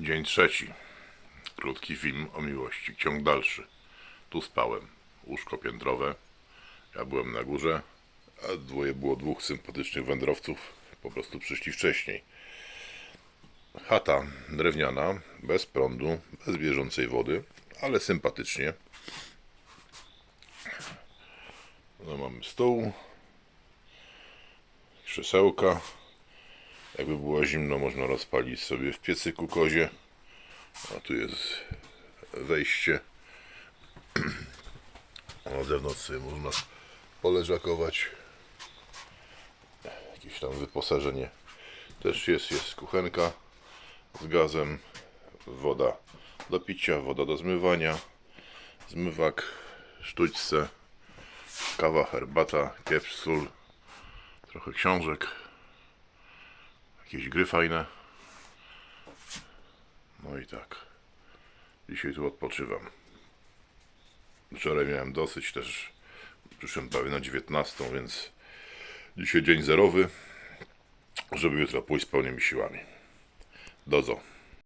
Dzień trzeci. Krótki film o miłości. Ciąg dalszy. Tu spałem. Łóżko piętrowe. Ja byłem na górze, a dwoje było dwóch sympatycznych wędrowców. Po prostu przyszli wcześniej. Chata drewniana, bez prądu, bez bieżącej wody, ale sympatycznie. No, mamy stół, krzesełka. Jakby było zimno, można rozpalić sobie w piecyku kozie. A tu jest wejście. A Na zewnątrz sobie można poleżakować. Jakieś tam wyposażenie też jest. Jest kuchenka z gazem, woda do picia, woda do zmywania, zmywak, sztućce, kawa, herbata, pieprz, sól, trochę książek, jakieś gry fajne. No i tak. Dzisiaj tu odpoczywam. Wczoraj miałem dosyć też. Przyszłem prawie na 19, więc dzisiaj dzień zerowy, żeby jutro pójść z pełnymi siłami. Dozo.